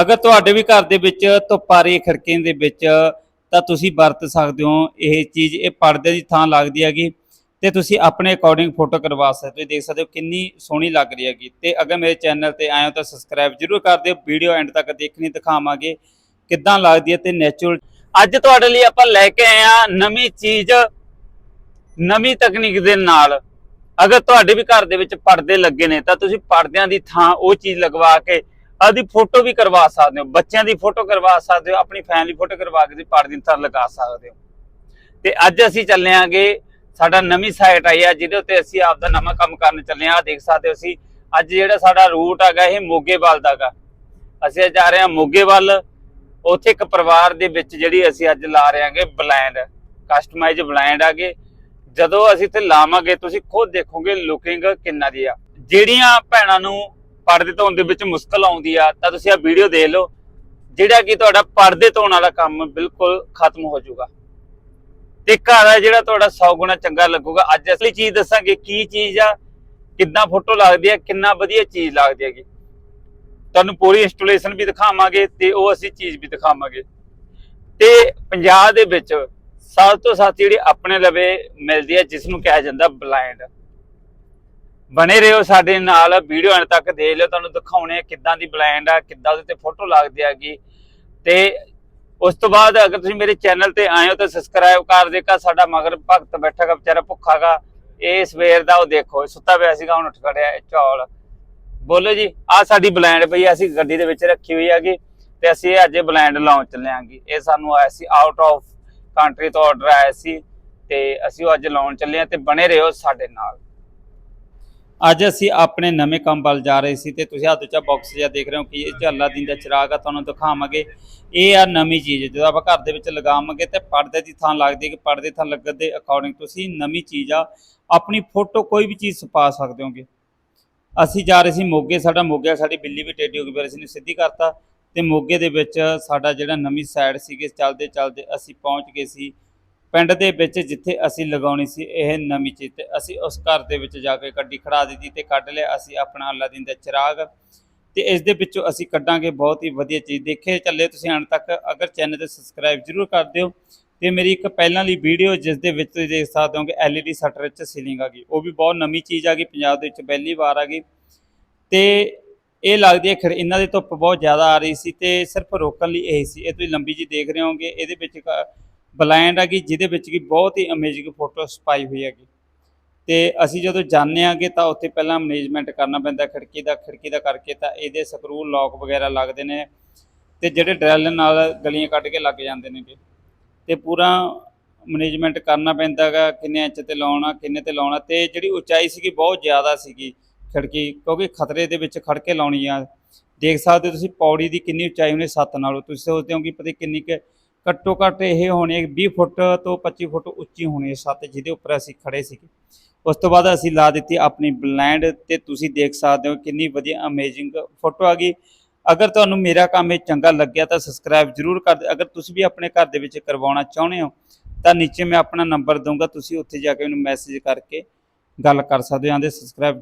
ਅਗਰ ਤੁਹਾਡੇ ਵੀ ਘਰ ਦੇ ਵਿੱਚ ਧੁੱਪ ਆ ਰਹੀ ਹੈ ਖਿੜਕੀਆਂ ਦੇ ਵਿੱਚ ਤਾਂ ਤੁਸੀਂ ਵਰਤ ਸਕਦੇ ਹੋ। ਇਹ ਚੀਜ਼, ਇਹ ਪਰਦੇ ਦੀ ਥਾਂ ਲੱਗਦੀ ਹੈਗੀ ਤੇ ਤੁਸੀਂ ਆਪਣੇ ਅਕੋਰਡਿੰਗ ਫੋਟੋ ਕਰਵਾ ਸਕਦੇ ਹੋ। ਦੇਖ ਸਕਦੇ ਹੋ ਕਿੰਨੀ ਸੋਹਣੀ ਲੱਗ ਰਹੀ ਹੈਗੀ। ਤੇ ਅਗਰ ਮੇਰੇ ਚੈਨਲ ਤੇ ਆਏ ਹੋ ਤਾਂ ਸਬਸਕ੍ਰਾਈਬ ਜਰੂਰ ਕਰ ਦਿਓ। ਵੀਡੀਓ ਐਂਡ ਤੱਕ ਦੇਖਣੀ ਦਿਖਾਵਾਂਗੇ ਕਿੱਦਾਂ ਲੱਗਦੀ ਹੈ ਤੇ ਨੈਚੁਰਲ ਅੱਜ ਤੁਹਾਡੇ ਲਈ ਆਪਾਂ ਲੈ ਕੇ ਆਏ ਆ ਨਵੀਂ ਚੀਜ਼, ਨਵੀਂ ਤਕਨੀਕ ਦੇ ਨਾਲ। ਅਗਰ ਤੁਹਾਡੇ ਵੀ ਘਰ ਦੇ ਵਿੱਚ ਪਰਦੇ ਲੱਗੇ ਨੇ ਤਾਂ ਤੁਸੀਂ ਪਰਦਿਆਂ ਦੀ ਥਾਂ ਉਹ ਚੀਜ਼ ਲਗਵਾ ਕੇ ਆਦੀ ਫੋਟੋ ਵੀ ਕਰਵਾ ਸਕਦੇ ਹੋ, ਬੱਚਿਆਂ ਦੀ ਫੋਟੋ ਕਰਵਾ ਸਕਦੇ ਹੋ, ਆਪਣੀ ਫੈਮਿਲੀ ਫੋਟੋ ਕਰਵਾ ਕੇ ਤੁਸੀਂ ਦੀ ਥਾਂ ਲਗਾ ਸਕਦੇ ਹੋ। ਤੇ ਅੱਜ ਅਸੀਂ ਚੱਲੇ ਆਂਗੇ, ਸਾਡਾ ਨਵੀਂ ਸਾਈਟ ਆਈ ਆ, ਜਿਹਦੇ ਉੱਤੇ ਅਸੀਂ ਆਪਦਾ ਨਵਾਂ ਕੰਮ ਕਰਨ ਚੱਲੇ ਆ। ਦੇਖ ਸਕਦੇ ਹੋ ਅਸੀਂ ਅੱਜ ਜਿਹੜਾ ਸਾਡਾ ਰੂਟ ਹੈਗਾ, ਇਹ ਮੋਗੇਵਾਲ ਦਾ ਅਸੀਂ ਅੱਜ ਜਾ ਰਹੇ ਹਾਂ ਮੋਗੇਵਾਲ। ਉੱਥੇ ਇੱਕ ਪਰਿਵਾਰ ਦੇ ਵਿੱਚ ਜਿਹੜੀ ਅਸੀਂ ਅੱਜ ਲਾ ਰਹੇ ਹਾਂਗੇ ਬਲੈਂਡ ਕਸਟਮਾਈਜ਼ ਬਲੈਂਡ ਆਗੇ ਜਦੋਂ ਅਸੀਂ ਇੱਥੇ ਲਾਵਾਂਗੇ, ਤੁਸੀਂ ਖੁਦ ਦੇਖੋਗੇ ਲੁਕਿੰਗ ਕਿੰਨਾ ਦੀ ਆ। ਜਿਹੜੀਆਂ ਭੈਣਾਂ ਨੂੰ ਪਰਦੇ ਧੋਣ ਦੇ ਵਿੱਚ ਮੁਸ਼ਕਲ ਆਉਂਦੀ ਆ, ਤਾਂ ਤੁਸੀਂ ਆ ਵੀਡੀਓ ਦੇਖ ਲਓ, ਜਿਹੜਾ ਕਿ ਤੁਹਾਡਾ ਪਰਦੇ ਧੋਣ ਵਾਲਾ ਕੰਮ ਬਿਲਕੁਲ ਖਤਮ ਹੋ ਜਾਊਗਾ। ਤੇ ਘਰ ਆ ਜਿਹੜਾ ਤੁਹਾਡਾ 100 ਗੁਣਾ ਚੰਗਾ ਲੱਗੂਗਾ। ਅੱਜ ਅਸਲੀ ਚੀਜ਼ ਦੱਸਾਂਗੇ, ਕੀ ਚੀਜ਼ ਆ, ਕਿੰਨਾ ਫੋਟੋ ਲੱਗਦੀ ਆ, ਕਿੰਨਾ ਵਧੀਆ ਚੀਜ਼ ਲੱਗਦੀ ਹੈਗੀ। ਤੁਹਾਨੂੰ ਪੂਰੀ ਇੰਸਟਾਲੇਸ਼ਨ ਵੀ ਦਿਖਾਵਾਂਗੇ ਤੇ ਉਹ ਅਸੀਂ ਚੀਜ਼ ਵੀ ਦਿਖਾਵਾਂਗੇ। ਤੇ ਪੰਜਾਬ ਦੇ ਵਿੱਚ ਸਭ ਤੋਂ ਸਸਤੀ ਜਿਹੜੀ ਆਪਣੇ ਲਵੇ ਮਿਲਦੀ ਹੈ ਜਿਸ ਨੂੰ ਕਿਹਾ ਜਾਂਦਾ ਬਲਾਈਂਡ ਬਣੇ ਰਹੋ ਸਾਡੇ ਨਾਲ ਵੀਡੀਓ ਐਂਡ ਤੱਕ ਦੇਖ ਲਿਓ, ਤੁਹਾਨੂੰ ਦਿਖਾਉਣੇ ਆ ਕਿੱਦਾਂ ਦੀ ਬਲੈਂਡ ਆ, ਕਿੱਦਾਂ ਉਹਦੇ ਤੇ ਫੋਟੋ ਲੱਗਦੀ ਹੈਗੀ ਤੇ ਉਸ ਤੋਂ ਬਾਅਦ ਅਗਰ ਤੁਸੀਂ ਮੇਰੇ ਚੈਨਲ ਤੇ ਆਏ ਹੋ ਤਾਂ ਸਬਸਕ੍ਰਾਈਬ ਕਰ ਦੇਗਾ ਸਾਡਾ ਮਗਰ ਭਗਤ ਬੈਠਾਗਾ ਵਿਚਾਰਾ ਭੁੱਖਾਗਾ ਇਹ ਸਵੇਰ ਦਾ ਉਹ ਦੇਖੋ, ਸੁੱਤਾ ਪਿਆ ਸੀਗਾ, ਹੁਣ ਉੱਠ ਖੜਿਆ ਇਹ ਚੌਲ ਬੋਲੋ ਜੀ ਆ ਸਾਡੀ ਬਲੈਂਡ ਪਈ ਅਸੀਂ ਗੱਡੀ ਦੇ ਵਿੱਚ ਰੱਖੀ ਹੋਈ ਹੈਗੀ ਤੇ ਅਸੀਂ ਅੱਜ ਇਹ ਬਲੈਂਡ ਲਾਉਣ ਚੱਲੇ ਆਂਗੇ ਇਹ ਸਾਨੂੰ ਆਇਆ ਸੀ ਆਊਟ ਆਫ ਕੰਟਰੀ ਤੋਂ ਆਰਡਰ ਆਇਆ ਸੀ, ਤੇ ਅਸੀਂ ਉਹ ਅੱਜ ਲਾਉਣ ਚੱਲੇ ਆ, ਤੇ ਬਣੇ ਰਹੋ ਸਾਡੇ ਨਾਲ। ਅੱਜ ਅਸੀਂ ਆਪਣੇ ਨਵੇਂ ਕੰਮ ਵੱਲ ਜਾ ਰਹੇ ਸੀ ਤੇ ਤੁਸੀਂ ਹੱਥ 'ਚ ਬਾਕਸ ਜਿਹਾ ਦੇਖ ਰਹੇ ਹੋ ਕਿ ਇਹ ਝੱਲਾ ਦਿਨ ਦਾ ਚਿਰਾਗ ਆ, ਤੁਹਾਨੂੰ ਦਿਖਾਵਾਂਗੇ। ਇਹ ਆ ਨਵੀਂ ਚੀਜ਼, ਜਦੋਂ ਆਪਾਂ ਘਰ ਦੇ ਵਿੱਚ ਲਗਾਵਾਂਗੇ ਤੇ ਪਰਦੇ ਦੀ ਥਾਂ ਲੱਗਦੀ ਹੈ ਕਿ ਪਰਦੇ ਥਾਂ ਲੱਗਣ ਦੇ ਅਕੋਰਡਿੰਗ ਤੁਸੀਂ ਨਵੀਂ ਚੀਜ਼ ਆ, ਆਪਣੀ ਫੋਟੋ ਕੋਈ ਵੀ ਚੀਜ਼ ਛਪਾ ਸਕਦੇ ਹੋਗੇ। ਅਸੀਂ ਜਾ ਰਹੇ ਸੀ ਮੋਗੇ, ਸਾਡਾ ਮੋਗੇ, ਸਾਡੀ ਬਿੱਲੀ ਵੀ ਟੇਡੀ ਹੋ ਗਈ ਫਿਰ ਅਸੀਂ ਨੇ ਸਿੱਧੀ ਕਰਤਾ ਤੇ ਮੋਗੇ ਦੇ ਵਿੱਚ ਸਾਡਾ ਜਿਹੜਾ ਨਵੀਂ ਸਾਈਡ ਸੀਗੇ ਚੱਲਦੇ ਚੱਲਦੇ ਅਸੀਂ ਪਹੁੰਚ ਗਏ ਸੀ। ਪਿੰਡ ਦੇ ਵਿੱਚ ਜਿੱਥੇ ਅਸੀਂ ਲਗਾਉਣੀ ਸੀ ਇਹ ਨਵੀਂ ਚੀਜ਼ ਤੇ ਅਸੀਂ ਉਸ ਘਰ ਦੇ ਵਿੱਚ ਜਾ ਕੇ ਗੱਡੀ ਖੜਾ ਦਿੱਤੀ ਤੇ ਕੱਢ ਲਿਆ, ਅਸੀਂ ਆਪਣਾ ਅੱਲਾ ਦਿਨ ਦਾ ਚਿਰਾਗ ਤੇ ਇਸ ਦੇ ਵਿੱਚੋਂ ਅਸੀਂ ਕੱਢਾਂਗੇ ਬਹੁਤ ਹੀ ਵਧੀਆ ਚੀਜ਼। ਦੇਖੇ ਚੱਲੇ ਤੁਸੀਂ ਅੰਤ ਤੱਕ, ਅਗਰ ਚੈਨਲ ਤੇ ਸਬਸਕ੍ਰਾਈਬ ਜਰੂਰ ਕਰ ਦਿਓ ਤੇ ਮੇਰੀ ਇੱਕ ਪਹਿਲਾਂ ਲਈ ਵੀਡੀਓ ਜਿਸ ਦੇ ਵਿੱਚ ਤੁਸੀਂ ਦੇਖ ਸਕਦੇ ਹੋ ਕਿ LED ਸ਼ਟਰ ਵਿੱਚ ਸੀਲਿੰਗ ਆ ਗਈ। ਉਹ ਵੀ ਬਹੁਤ ਨਵੀਂ ਚੀਜ਼ ਆ ਗਈ, ਪੰਜਾਬ ਦੇ ਵਿੱਚ ਪਹਿਲੀ ਵਾਰ ਆ ਗਈ। ਤੇ ਇਹ ਲੱਗਦੀ ਹੈ ਖਰ ਇਹਨਾਂ ਦੀ ਧੁੱਪ ਬਹੁਤ ਜ਼ਿਆਦਾ ਆ ਰਹੀ ਸੀ ਤੇ ਸਿਰਫ ਰੋਕਣ ਲਈ ਇਹ ਸੀ। ਇਹ ਤੁਸੀਂ ਲੰਬੀ ਜੀ ਦੇਖ ਰਹੇ ਹੋਗੇ, ਇਹਦੇ ਵਿੱਚ ਇੱਕ ਬਲਾਈਂਡ ਹੈਗੀ ਜਿਹਦੇ ਵਿੱਚ ਕਿ ਬਹੁਤ ਹੀ ਅਮੇਜ਼ਿੰਗ ਫੋਟੋਸ ਪਾਈ ਹੋਈ ਹੈਗੀ। ਤੇ ਅਸੀਂ ਜਦੋਂ ਜਾਂਦੇ ਆਂਗੇ ਤਾਂ ਉੱਥੇ ਪਹਿਲਾਂ ਮੈਨੇਜਮੈਂਟ ਕਰਨਾ ਪੈਂਦਾ, ਖਿੜਕੀ ਦਾ ਖਿੜਕੀ ਦਾ ਕਰਕੇ ਤਾਂ ਇਹਦੇ ਸਕਰੂ ਲੌਕ ਵਗੈਰਾ ਲੱਗਦੇ ਨੇ ਤੇ ਜਿਹੜੇ ਡਰੈਲ ਨਾਲ ਗਲੀਆਂ ਕੱਢ ਕੇ ਲੱਗ ਜਾਂਦੇ ਨੇਗੇ। ਤੇ ਪੂਰਾ ਮੈਨੇਜਮੈਂਟ ਕਰਨਾ ਪੈਂਦਾ ਹੈਗਾ, ਕਿੰਨੇ ਇੰਚ ਤੇ ਲਾਉਣਾ, ਕਿੰਨੇ ਤੇ ਲਾਉਣਾ ਤੇ ਜਿਹੜੀ ਉਚਾਈ ਸੀਗੀ ਬਹੁਤ ਜ਼ਿਆਦਾ ਸੀਗੀ ਖਿੜਕੀ, ਕਿਉਂਕਿ ਖਤਰੇ ਦੇ ਵਿੱਚ ਖੜ ਕੇ ਲਾਉਣੀ ਆ। ਦੇਖ ਸਕਦੇ ਹੋ ਤੁਸੀਂ ਪੌੜੀ ਦੀ ਕਿੰਨੀ ਉਚਾਈ ਹੋਣੀ 7 ਨਾਲੋਂ, ਤੁਸੀਂ ਸੋਚਦੇ ਹੋ ਕਿ ਪਤਾ ਕਿੰਨੀ ਕੁ ਘੱਟੋ ਘੱਟ ਇਹ ਹੋਣੀ 20 ਫੁੱਟ ਤੋਂ 25 ਫੁੱਟ ਉੱਚੀ ਹੋਣੀ ਹੈ ਛੱਤ ਜਿਹਦੇ ਉੱਪਰ ਅਸੀਂ ਖੜੇ ਸੀਗੇ। ਉਸ ਤੋਂ ਬਾਅਦ ਅਸੀਂ ਲਾ ਦਿੱਤੀ ਆਪਣੀ ਬਲੈਂਡ ਤੇ ਤੁਸੀਂ ਦੇਖ ਸਕਦੇ ਹੋ ਕਿੰਨੀ ਵਧੀਆ ਅਮੇਜ਼ਿੰਗ ਫੋਟੋ ਆ ਗਈ। ਅਗਰ ਤੁਹਾਨੂੰ ਮੇਰਾ ਕੰਮ ਇਹ ਚੰਗਾ ਲੱਗਿਆ ਤਾਂ ਸਬਸਕ੍ਰਾਈਬ ਜਰੂਰ ਕਰ ਅਗਰ ਤੁਸੀਂ ਵੀ ਆਪਣੇ ਘਰ ਦੇ ਵਿੱਚ ਕਰਵਾਉਣਾ ਚਾਹੁੰਦੇ ਹੋ, ਤਾਂ ਨੀਚੇ ਮੈਂ ਆਪਣਾ ਨੰਬਰ ਦਊਂਗਾ। ਤੁਸੀਂ ਉੱਥੇ ਜਾ ਕੇ ਮੈਨੂੰ ਮੈਸੇਜ ਕਰਕੇ ਗੱਲ ਕਰ ਸਕਦੇ ਹੋ। ਆਂਦੇ ਸਬਸਕ੍ਰਾਈਬ